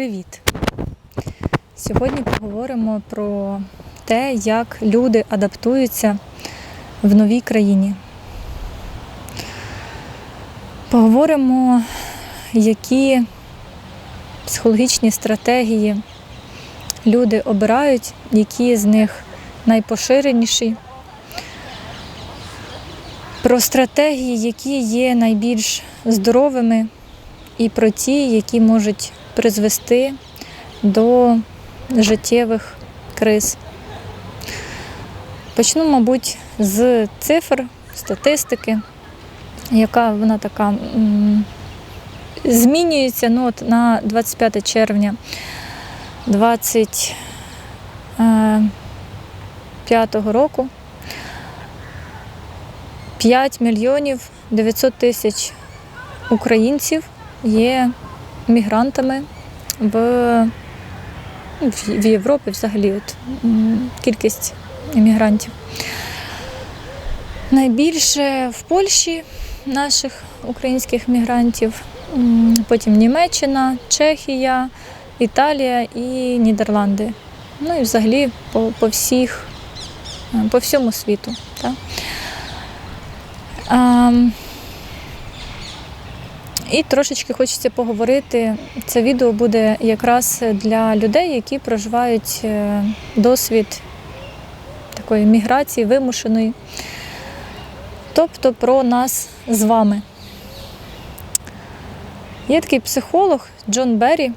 Привіт! Сьогодні поговоримо про те, як люди адаптуються в новій країні. Поговоримо, які психологічні стратегії люди обирають, які з них найпоширеніші. Про стратегії, які є найбільш здоровими, і про ті, які можуть призвести до життєвих криз. Почну, мабуть, з цифр, статистики, яка вона така змінюється ну, от на 25 червня 2025 року. 5 мільйонів 900 тисяч українців є мігрантами в, в в Європі взагалі от, кількість іммігрантів. Найбільше в Польщі наших українських мігрантів, потім Німеччина, Чехія, Італія і Нідерланди. Ну і взагалі по, по всіх, е, по всьому світу. Так? І трошечки хочеться поговорити. Це відео буде якраз для людей, які проживають е, досвід такої міграції вимушеної, тобто про нас з вами. Є такий психолог Джон Беррі.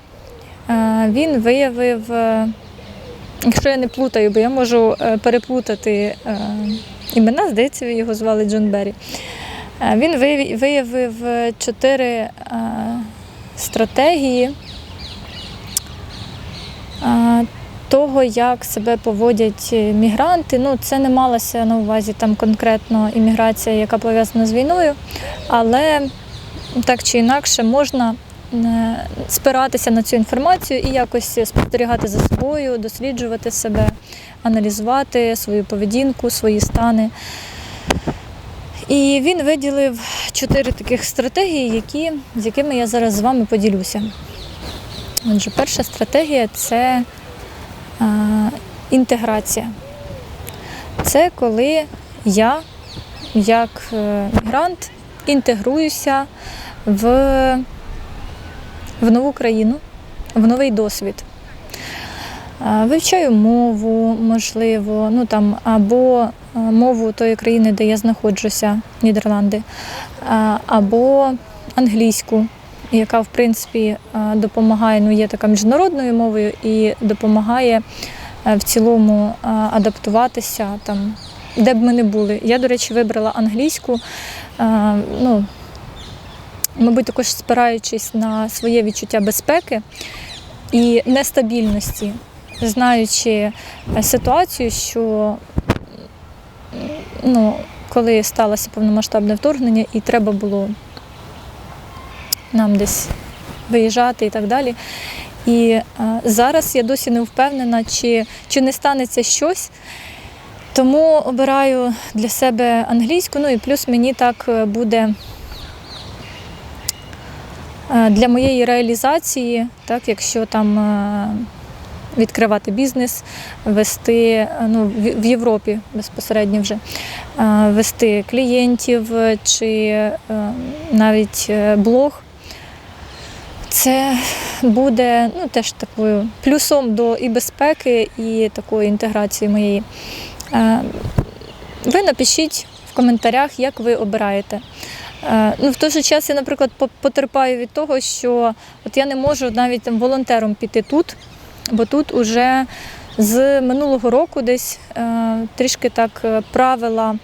Е, Він виявив, е, якщо я не плутаю, бо я можу переплутати імена, здається, його звали Джон Беррі. Він виявив е, чотири е, стратегії е, того, як себе поводять мігранти. Ну, це не малося на увазі там конкретно імміграція, яка пов'язана з війною, але так чи інакше можна спиратися на цю інформацію і якось спостерігати за собою, досліджувати себе, аналізувати свою поведінку, свої стани. І він виділив чотири таких стратегії, які, з якими я зараз з вами поділюся. Отже, перша стратегія це е, інтеграція. Це коли я, як е, мігрант, інтегруюся в, в нову країну, в новий досвід. Е, Вивчаю мову, можливо, ну там або мову тої країни, де я знаходжуся, Нідерланди, е, або англійську, яка в принципі е, допомагає, ну є така міжнародною мовою і допомагає е, в цілому е, адаптуватися там, де б ми не були. Я, до речі, вибрала англійську. е, Ну, мабуть, також спираючись на своє відчуття безпеки і нестабільності, знаючи е, ситуацію, що ну, коли сталося повномасштабне вторгнення, і треба було нам десь виїжджати і так далі. І е, зараз я досі не впевнена, чи, чи не станеться щось. Тому обираю для себе англійську, ну і плюс мені так е, буде е, для моєї реалізації, так, якщо там відкривати бізнес, вести е, ну, в Європі безпосередньо вже е, вести клієнтів е, чи навіть блог. Це буде ну, теж такою плюсом до і безпеки, і такої інтеграції моєї. Ви напишіть в коментарях, як ви обираєте. Ну, в той же час я, наприклад, потерпаю від того, що от я не можу навіть там волонтером піти тут, бо тут уже з минулого року десь е, трішки так е, правила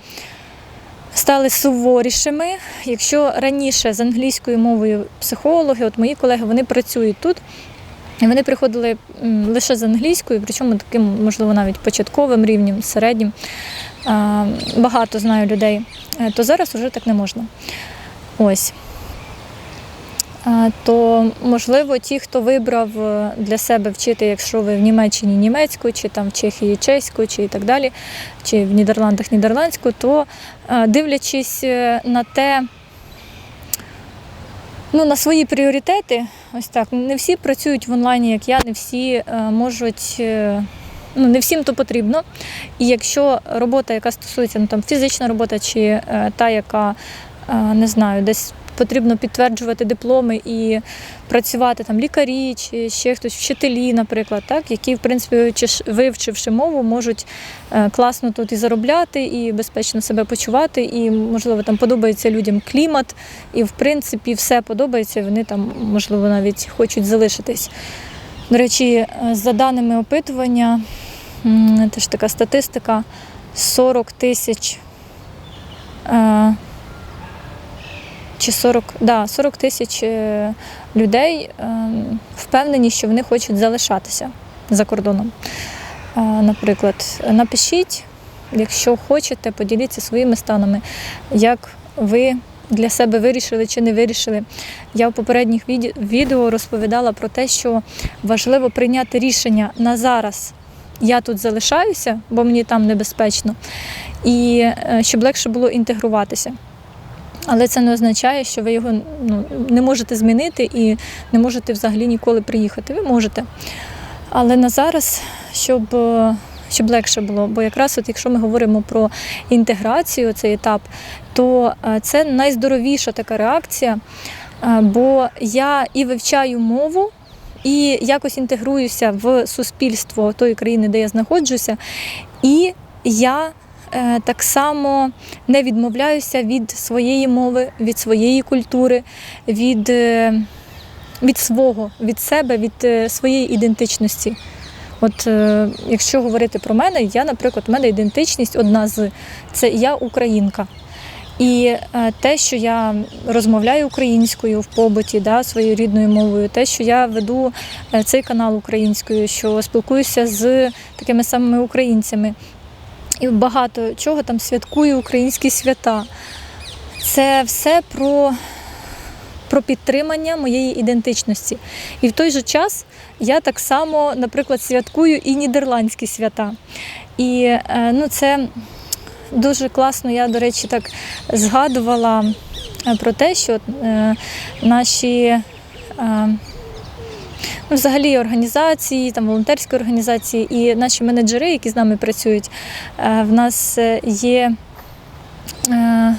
стали суворішими. Якщо раніше з англійською мовою психологи, от мої колеги, вони працюють тут. І вони приходили лише з англійською, причому таким, можливо, навіть початковим рівнем, середнім. Багато знаю людей, Е, то зараз вже так не можна. Ось. То, можливо, ті, хто вибрав е, для себе вчити, якщо ви в Німеччині німецьку, чи там в Чехії чеську, чи і так далі, чи в Нідерландах нідерландську, то е, дивлячись е, на те, ну, на свої пріоритети. Ось так. Не всі працюють в онлайні, як я, не всі можуть. Ну, не всім то потрібно. І якщо робота, яка стосується ну, там, фізична робота, чи е, та, яка е, не знаю, десь потрібно підтверджувати дипломи і працювати там лікарі, чи ще хтось, вчителі, наприклад, так, які, в принципі, вивчивши мову, можуть е, класно тут і заробляти, і безпечно себе почувати, і, можливо, там подобається людям клімат, і в принципі все подобається, і вони там, можливо, навіть хочуть залишитись. До речі, е, за даними опитування, теж така статистика, 40 тисяч е, чи 40, да, 40 тисяч е, людей е, впевнені, що вони хочуть залишатися за кордоном. Е, Наприклад, напишіть, якщо хочете, поділіться своїми станами, як ви для себе вирішили чи не вирішили. Я в попередніх відео розповідала про те, що важливо прийняти рішення на зараз. Я тут залишаюся, бо мені там небезпечно, і щоб легше було інтегруватися. Але це не означає, що ви його ну, не можете змінити і не можете взагалі ніколи приїхати. Ви можете. Але на зараз, щоб, щоб легше було. Бо якраз, от якщо ми говоримо про інтеграцію, цей етап, то е, це найздоровіша така реакція. Е, Бо я і вивчаю мову, і якось інтегруюся в суспільство тої країни, де я знаходжуся, і я так само не відмовляюся від своєї мови, від своєї культури, від, е, від свого, від себе, від е, своєї ідентичності. От е, якщо говорити про мене, я, наприклад, у мене ідентичність одна з це я українка. І е, те, що я розмовляю українською в побуті, да, своєю рідною мовою, те, що я веду е, цей канал українською, що спілкуюся з такими самими українцями, і багато чого там святкую українські свята. Це все про, про підтримання моєї ідентичності. І в той же час я так само, наприклад, святкую і нідерландські свята. І е, ну, це дуже класно. Я, до речі, так згадувала е, про те, що е, наші. е, Ну, взагалі організації, там волонтерські організації і наші менеджери, які з нами працюють, е, в нас е, є е,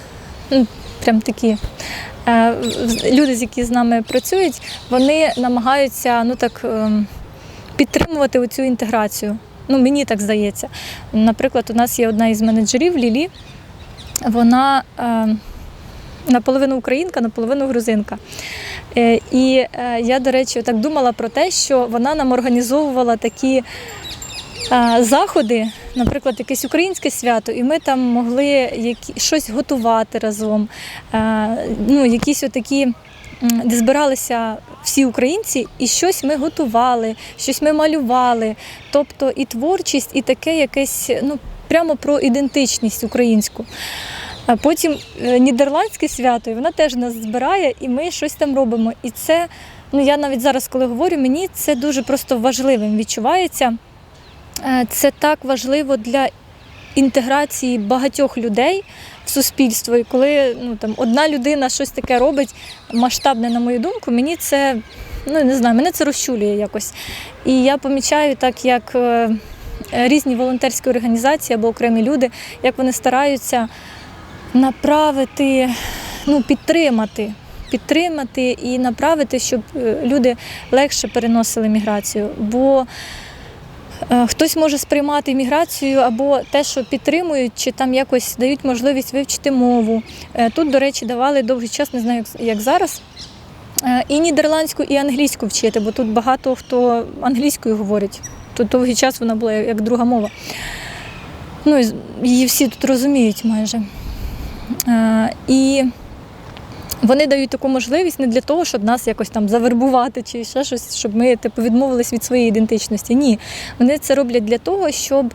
ну, прям такі люди, з які з нами працюють, вони намагаються ну, так, ем, підтримувати оцю інтеграцію. Ну, мені так здається. Наприклад, у нас є одна із менеджерів Лілі, вона е, наполовину українка, наполовину грузинка. Е, І е, я, до речі, так думала про те, що вона нам організовувала такі е, заходи, наприклад, якесь українське свято, і ми там могли щось готувати разом. Ну, якісь отакі, де збиралися всі українці, і щось ми готували, щось ми малювали. Тобто і творчість, і таке якесь, ну, прямо про ідентичність українську. А потім е, нідерландське свято, і вона теж нас збирає, і ми щось там робимо. І це, ну я навіть зараз, коли говорю, мені це дуже просто важливим відчувається. Е, Це так важливо для інтеграції багатьох людей в суспільство. І коли ну, там, одна людина щось таке робить масштабне, на мою думку, мені це ну не знаю, мене це розчулює якось. І я помічаю так, як е, різні волонтерські організації або окремі люди, як вони стараються направити, ну, підтримати. Підтримати і направити, щоб е, люди легше переносили міграцію. Бо е, хтось може сприймати міграцію або те, що підтримують, чи там якось дають можливість вивчити мову. Е, Тут, до речі, давали довгий час, не знаю, як, зараз. І нідерландську, і англійську вчити, бо тут багато хто англійською говорить. Тут довгий час вона була як друга мова. Ну, її всі тут розуміють майже. Е, І вони дають таку можливість не для того, щоб нас якось там завербувати чи ще щось, щоб ми типу, відмовились від своєї ідентичності. Ні. Вони це роблять для того, щоб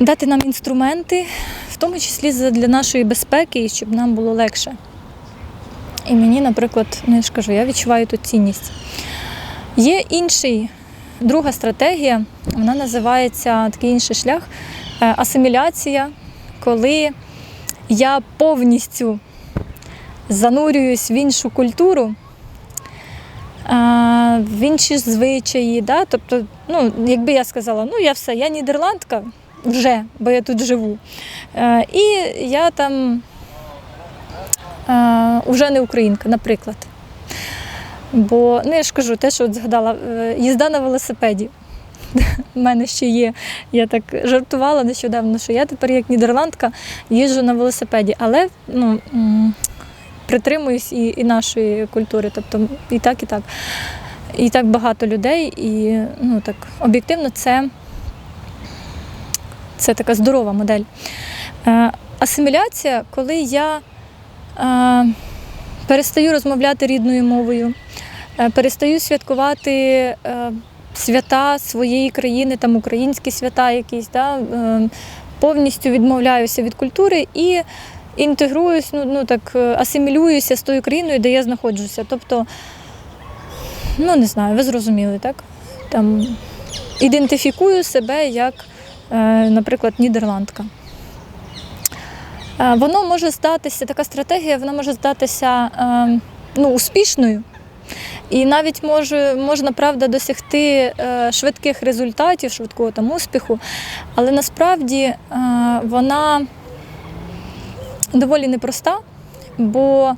дати нам інструменти, в тому числі для нашої безпеки, і щоб нам було легше. І мені, наприклад, ну я ж кажу, я відчуваю тут цінність. Є інший, друга стратегія, вона називається такий інший шлях е, асиміляція, коли я повністю занурююсь в іншу культуру, в інші звичаї. Да? Тобто, ну, якби я сказала, ну я все, я нідерландка вже, бо я тут живу. Е, І я там е, вже не українка, наприклад. Бо, ну я ж кажу, те, що от згадала, е, їзда на велосипеді. У мене ще є. Я так жартувала нещодавно, що я тепер як нідерландка їжджу на велосипеді, але ну, притримуюсь і, і нашої культури. Тобто і так, і так. І так багато людей, і ну, так, об'єктивно це, це така здорова модель. Е, асиміляція, коли я е, перестаю розмовляти рідною мовою, е, перестаю святкувати е, свята своєї країни, там українські свята якісь, да, е, повністю відмовляюся від культури і інтегруюсь, ну, ну так, е, асимілююся з тою країною, де я знаходжуся. Тобто, ну не знаю, ви зрозуміли, так? Там, ідентифікую себе як, е, наприклад, нідерландка. Е, Воно може здатися, така стратегія, вона може здатися е, ну, успішною. І навіть може, можна правда досягти е, швидких результатів, швидкого там успіху, але насправді е, вона доволі непроста, бо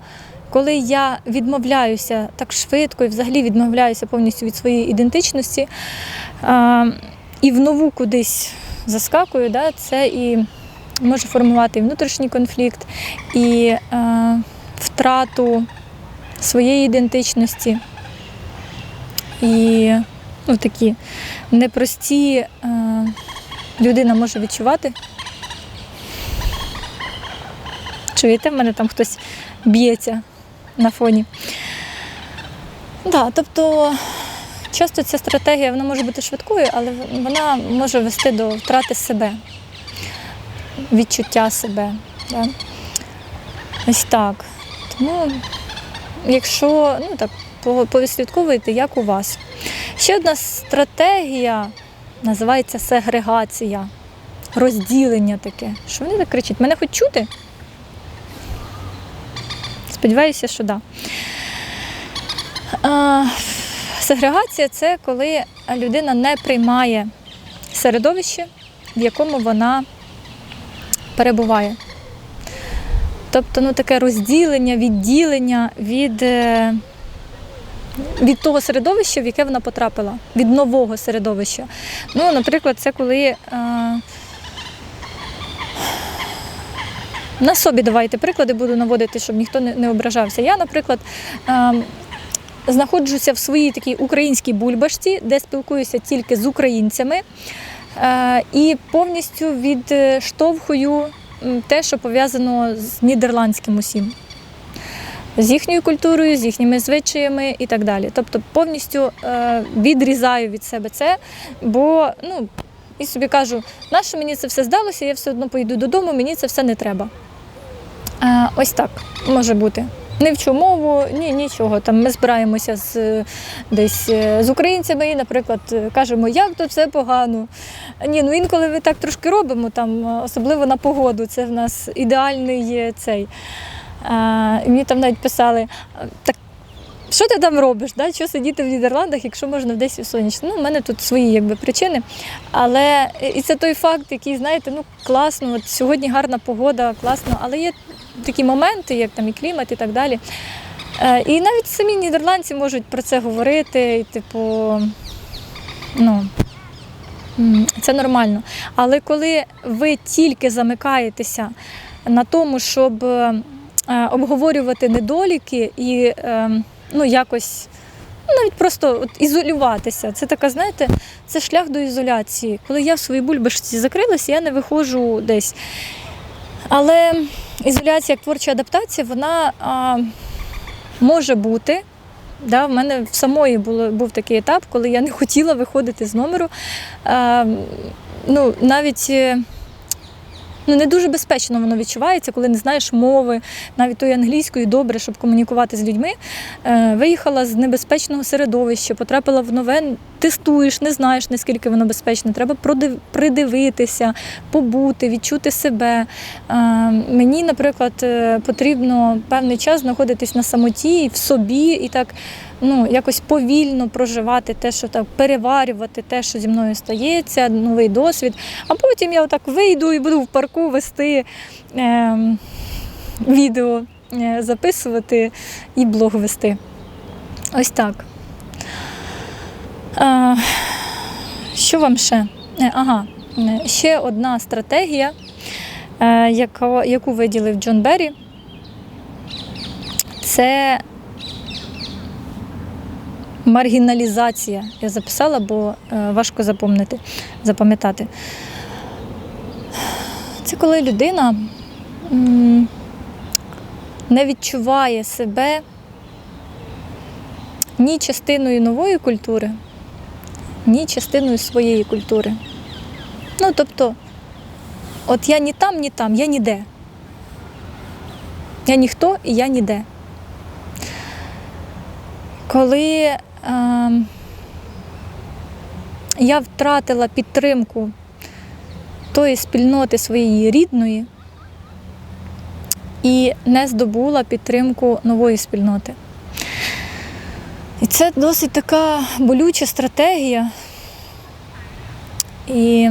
коли я відмовляюся так швидко і взагалі відмовляюся повністю від своєї ідентичності е, і в нову кудись заскакую, да, це і може формувати і внутрішній конфлікт, і втрату своєї ідентичності. І ну, такі непрості е, людина може відчувати. Чуєте, в мене там хтось б'ється на фоні. Да, тобто часто ця стратегія вона може бути швидкою, але вона може вести до втрати себе, відчуття себе. Да? Ось так. Тому, якщо ну, так, по- повідслідковуєте, як у вас. Ще одна стратегія називається сегрегація, розділення таке. Що вони так кричать? Мене хоч чути? Сподіваюся, що так. Да. Сегрегація це коли людина не приймає середовище, в якому вона перебуває. Тобто ну, таке розділення, відділення від, е, від того середовища, в яке вона потрапила, від нового середовища. Ну, наприклад, це коли е, на собі давайте приклади буду наводити, щоб ніхто не, ображався. Я, наприклад, е, знаходжуся в своїй такій українській бульбашці, де спілкуюся тільки з українцями е, і повністю відштовхую те, що пов'язано з нідерландським усім. З їхньою культурою, з їхніми звичаями і так далі. Тобто повністю е, відрізаю від себе це, бо ну, і собі кажу, нащо мені це все здалося, я все одно поїду додому, мені це все не треба. Е, ось так може бути. Не вчу мову, ні, нічого. Там ми збираємося з десь е, з українцями і, наприклад, кажемо, як тут все погано. Ні, ну інколи ми так трошки робимо, там, особливо на погоду. Це в нас ідеальний цей. Мені там навіть писали, так що ти там робиш? Да? Що сидіти в Нідерландах, якщо можна десь у сонячно? Ну, у мене тут свої якби, причини. Але і це той факт, який, знаєте, ну класно, от сьогодні гарна погода, класно, але є такі моменти, як там і клімат, і так далі. Е, І навіть самі нідерландці можуть про це говорити, і, типу, ну. Це нормально. Але коли ви тільки замикаєтеся на тому, щоб обговорювати недоліки і е, ну, якось ну, навіть просто от, ізолюватися, це така, знаєте, це шлях до ізоляції. Коли я в своїй бульбашці закрилася, я не виходжу десь. Але ізоляція як творча адаптація, вона а, може бути. Да, в мене в самої було, був такий етап, коли я не хотіла виходити з номеру. А, ну, навіть е, ну, не дуже безпечно воно відчувається, коли не знаєш мови, навіть тої англійської добре, щоб комунікувати з людьми. Е, виїхала з небезпечного середовища, потрапила в нове, тестуєш, не знаєш, наскільки воно безпечне. Треба придивитися, побути, відчути себе. Е, мені, наприклад, е, потрібно певний час знаходитись на самоті, в собі і так ну, якось повільно проживати те, що так, переварювати те, що зі мною стається, новий досвід. А потім я отак вийду і буду в парку вести е, відео, е, записувати і блог вести. Ось так. Е, що вам ще? Е, Ага, е, ще одна стратегія, е, яка, яку виділив Джон Беррі. Це маргіналізація. Я записала, бо е, важко запам'ятати. запам'ятати. Це коли людина не відчуває себе ні частиною нової культури, ні частиною своєї культури. Ну, тобто, от я ні там, ні там, я ніде. Я ніхто і я ніде. Коли я втратила підтримку тої спільноти своєї рідної і не здобула підтримку нової спільноти. І це досить така болюча стратегія. І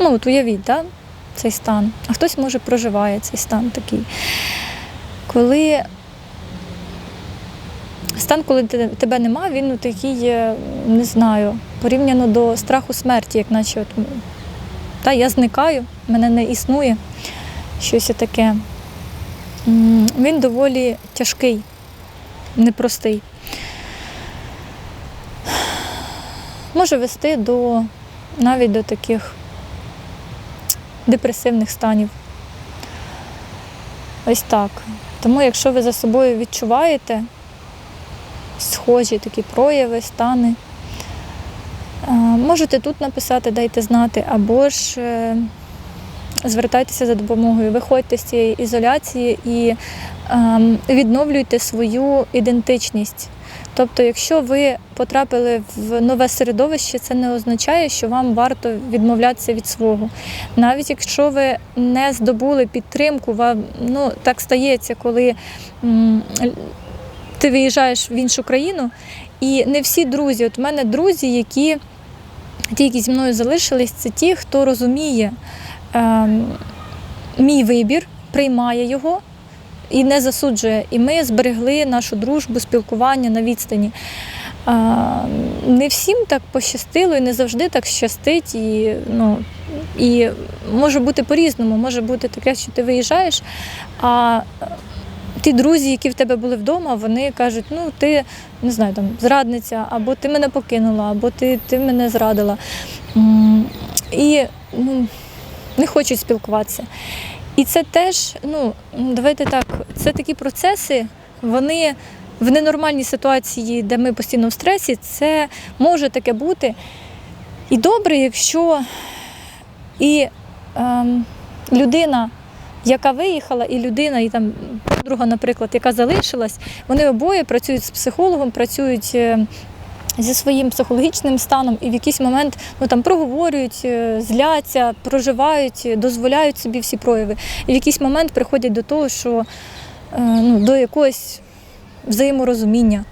ну, от уявіть, да, цей стан. А хтось може проживає цей стан такий. Коли стан, коли тебе нема, він ну, такий, е, не знаю, порівняно до страху смерті, як наче от, та, я зникаю, мене не існує, щось таке. Він доволі тяжкий, непростий. Може вести до навіть до таких депресивних станів. Ось так. Тому, якщо ви за собою відчуваєте схожі такі прояви, стани, е, можете тут написати, дайте знати, або ж е, звертайтеся за допомогою, виходьте з цієї ізоляції і ем, відновлюйте свою ідентичність. Тобто, якщо ви потрапили в нове середовище, це не означає, що вам варто відмовлятися від свого. Навіть якщо ви не здобули підтримку, вам ну так стається, коли ти виїжджаєш в іншу країну, і не всі друзі. От у мене друзі, які ті, які зі мною залишились, це ті, хто розуміє ем, мій вибір, приймає його і не засуджує. І ми зберегли нашу дружбу, спілкування на відстані. А, не всім так пощастило і не завжди так щастить. І, ну, і може бути по-різному. Може бути таке, що ти виїжджаєш, а ті друзі, які в тебе були вдома, вони кажуть, ну ти не знаю, там зрадниця, або ти мене покинула, або ти, ти мене зрадила. І ну, не хочуть спілкуватися. І це теж, ну давайте так, це такі процеси, вони в ненормальній ситуації, де ми постійно в стресі, це може таке бути. І добре, якщо і ем, людина, яка виїхала, і людина, і там подруга, наприклад, яка залишилась, вони обоє працюють з психологом, працюють. е, Зі своїм психологічним станом і в якийсь момент ну там проговорюють, е, зляться, проживають, е, дозволяють собі всі прояви. І в якийсь момент приходять до того, що ну, до якогось взаєморозуміння.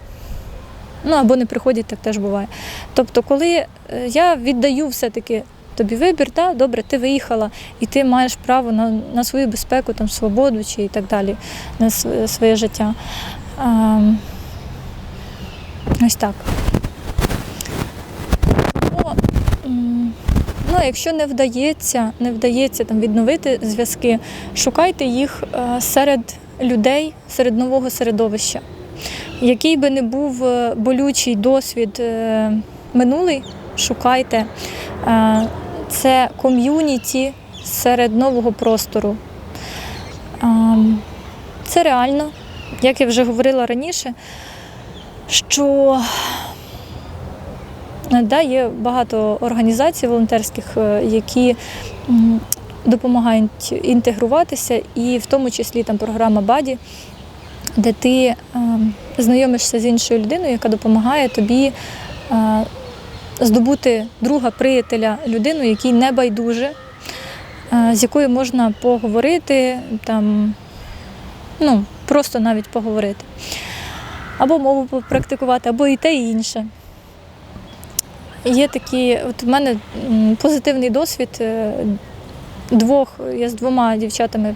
Ну або не приходять, так теж буває. Тобто, коли я віддаю все-таки тобі вибір, да, добре, ти виїхала, і ти маєш право на, на свою безпеку, там, свободу чи і так далі, на своє життя. Ем, ось так. Ну, якщо не вдається, не вдається там, відновити зв'язки, шукайте їх е, серед людей, серед нового середовища. Який би не був е, болючий досвід е, минулий, шукайте. Це ком'юніті серед нового простору. Ем, Це реально, як я вже говорила раніше, що Е, Да, є багато організацій волонтерських, е, які допомагають інтегруватися, і в тому числі там програма Баді, де ти е, знайомишся з іншою людиною, яка допомагає тобі е, здобути друга приятеля, людину, якій не байдуже, е, з якою можна поговорити, там, ну, просто навіть поговорити. або мову попрактикувати, або і те, і інше. Є такі, от у мене позитивний досвід. е, Двох, я з двома дівчатами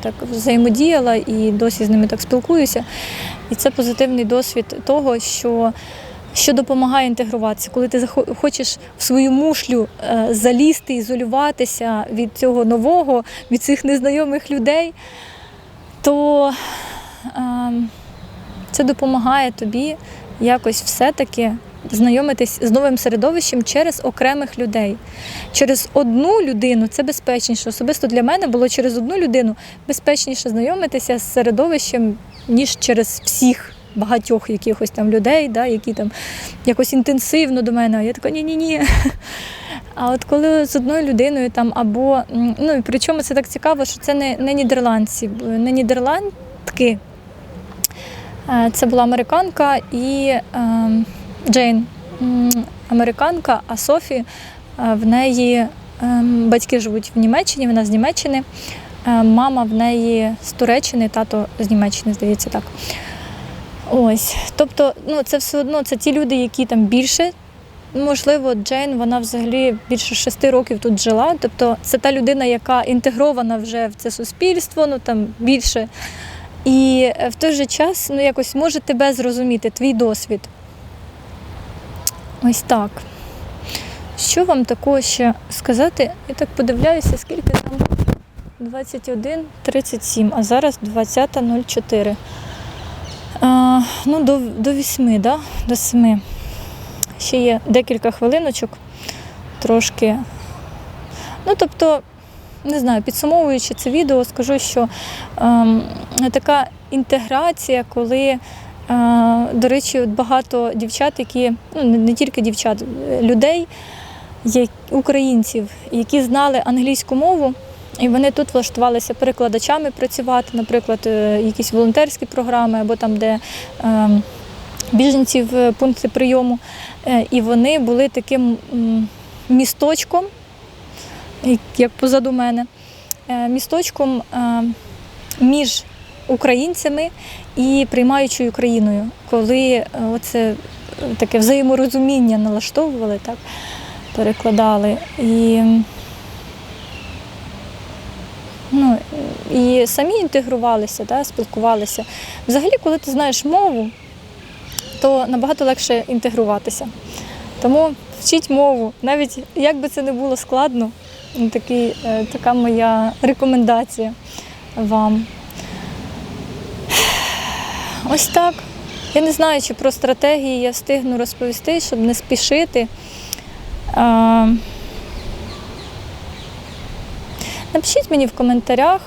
так взаємодіяла і досі з ними так спілкуюся. І це позитивний досвід того, що, що допомагає інтегруватися. Коли ти хочеш в свою мушлю е, залізти, ізолюватися від цього нового, від цих незнайомих людей, то е, це допомагає тобі якось все-таки знайомитись з новим середовищем через окремих людей. Через одну людину це безпечніше. Особисто для мене було через одну людину безпечніше знайомитися з середовищем, ніж через всіх багатьох якихось там людей, да, які там якось інтенсивно до мене. Я така ні-ні-ні. А от коли з одною людиною там або ну і причому це так цікаво, що це не, не нідерландці, не нідерландки. Це була американка і ем, Джейн американка, а Софі е, в неї ем, батьки живуть в Німеччині, вона з Німеччини. Е, Мама в неї з Туреччини, тато з Німеччини, здається, так. Ось. Тобто, ну, це все одно це ті люди, які там більше. Можливо, Джейн, вона взагалі більше шести років тут жила. Тобто, це та людина, яка інтегрована вже в це суспільство, ну там більше. І е, в той же час ну, якось може тебе зрозуміти, твій досвід. Ось так. Що вам такого ще сказати? Я так подивляюся, скільки там 21.37, а зараз 20.04. А, ну, до, до 8, да? до 7. Ще є декілька хвилиночок, трошки. Ну, тобто, не знаю, підсумовуючи це відео, скажу, що ем, така інтеграція, коли, е, до речі, багато дівчат, які, ну не, тільки дівчат, е, людей, українців, які знали англійську мову, і вони тут влаштувалися перекладачами працювати, наприклад, е, якісь волонтерські програми або там, де ем, біженців е, пункти прийому. Е, І вони були таким місточком, як- позаду мене, місточком між українцями і приймаючою країною, коли оце таке взаєморозуміння налаштовували, так, перекладали. І, ну, і самі інтегрувалися, да, спілкувалися. Взагалі, коли ти знаєш мову, то набагато легше інтегруватися. Тому вчіть мову, навіть як би це не було складно, ну, такий, е, така моя рекомендація вам. Ось так. Я не знаю, чи про стратегії я встигну розповісти, щоб не спішити. Напишіть мені в коментарях,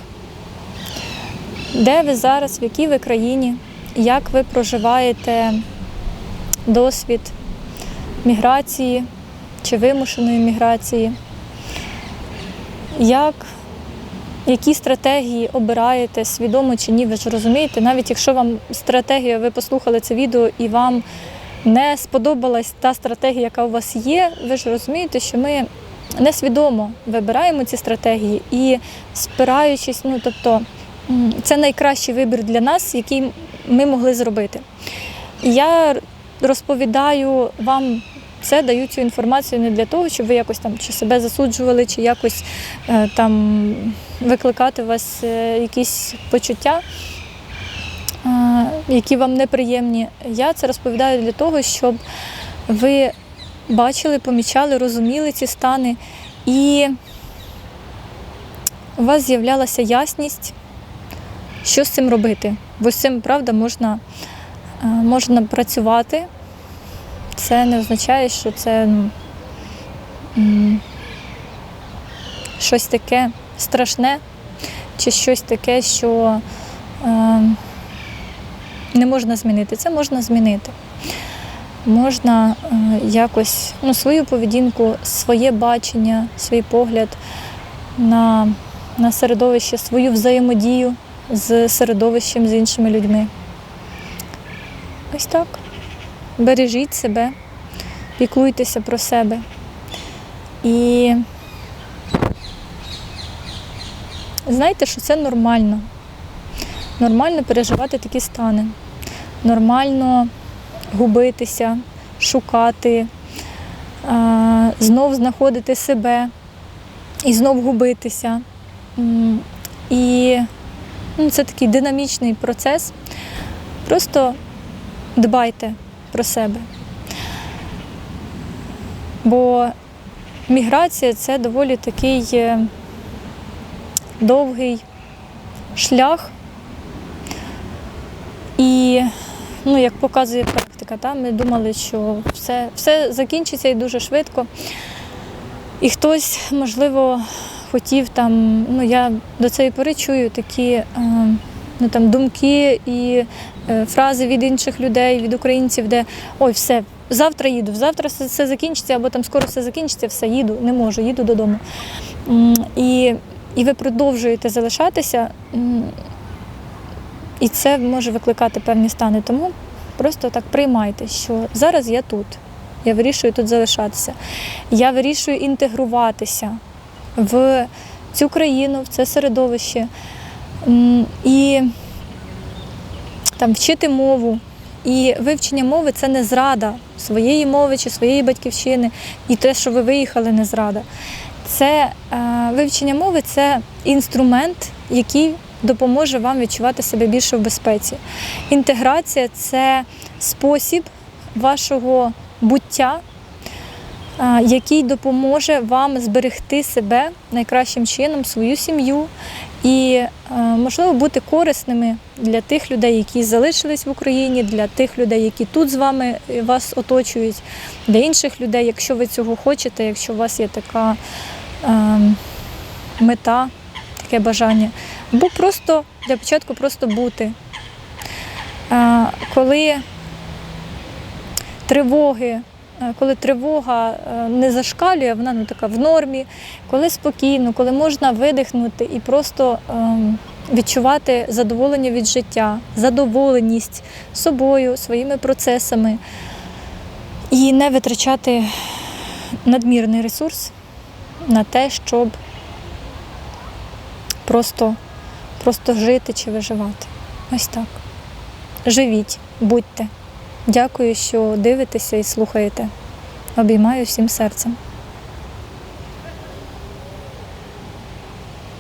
де ви зараз, в якій ви країні, як ви проживаєте досвід міграції чи вимушеної міграції, як, які стратегії обираєте, свідомо чи ні, ви ж розумієте, навіть якщо вам стратегія, ви послухали це відео і вам не сподобалась та стратегія, яка у вас є, ви ж розумієте, що ми несвідомо вибираємо ці стратегії і спираючись, ну тобто це найкращий вибір для нас, який ми могли зробити. Я розповідаю вам це, даю цю інформацію не для того, щоб ви якось там чи себе засуджували, чи якось е, там викликати у вас е, якісь почуття, е, які вам неприємні. Я це розповідаю для того, щоб ви бачили, помічали, розуміли ці стани, і у вас з'являлася ясність, що з цим робити. Бо з цим, правда, можна, е, можна працювати. Це не означає, що це ну, щось таке страшне, чи щось таке, що е, не можна змінити. Це можна змінити. Можна е, якось ну, свою поведінку, своє бачення, свій погляд на, на середовище, свою взаємодію з середовищем, з іншими людьми. Ось так. Бережіть себе, піклуйтеся про себе. І знайте, що це нормально. Нормально переживати такі стани. нормально губитися, шукати, а, знов знаходити себе і знов губитися. І ну, це такий динамічний процес. Просто дбайте про себе. Бо міграція це доволі такий е, довгий шлях. І, ну, як показує практика, та, ми думали, що все, все закінчиться і дуже швидко. І хтось, можливо, хотів там, ну я до цієї пори чую такі е, ну, там, думки і е, фрази від інших людей, від українців, де ой, все, завтра їду, завтра все, все закінчиться, або там скоро все закінчиться, все, їду, не можу, їду додому. І, і ви продовжуєте залишатися, і це може викликати певні стани. Тому просто так приймайте, що зараз я тут. Я вирішую тут залишатися. Я вирішую інтегруватися в цю країну, в це середовище. І там вчити мову. І вивчення мови це не зрада своєї мови чи своєї батьківщини. І те, що ви виїхали, не зрада. Це е, вивчення мови це інструмент, який допоможе вам відчувати себе більше в безпеці. Інтеграція це спосіб вашого буття, який допоможе вам зберегти себе найкращим чином, свою сім'ю і, можливо, бути корисними для тих людей, які залишились в Україні, для тих людей, які тут з вами е, вас оточують, для інших людей, якщо ви цього хочете, якщо у вас є така е, мета, таке бажання. Або просто для початку просто бути. Коли тривоги, коли тривога е, не зашкалює, вона ну, така в нормі, коли спокійно, коли можна видихнути і просто ем, відчувати задоволення від життя, задоволеність собою, своїми процесами і не витрачати надмірний ресурс на те, щоб просто, просто жити чи виживати. Ось так. Живіть, будьте. Дякую, що дивитеся і слухаєте. Обіймаю всім серцем.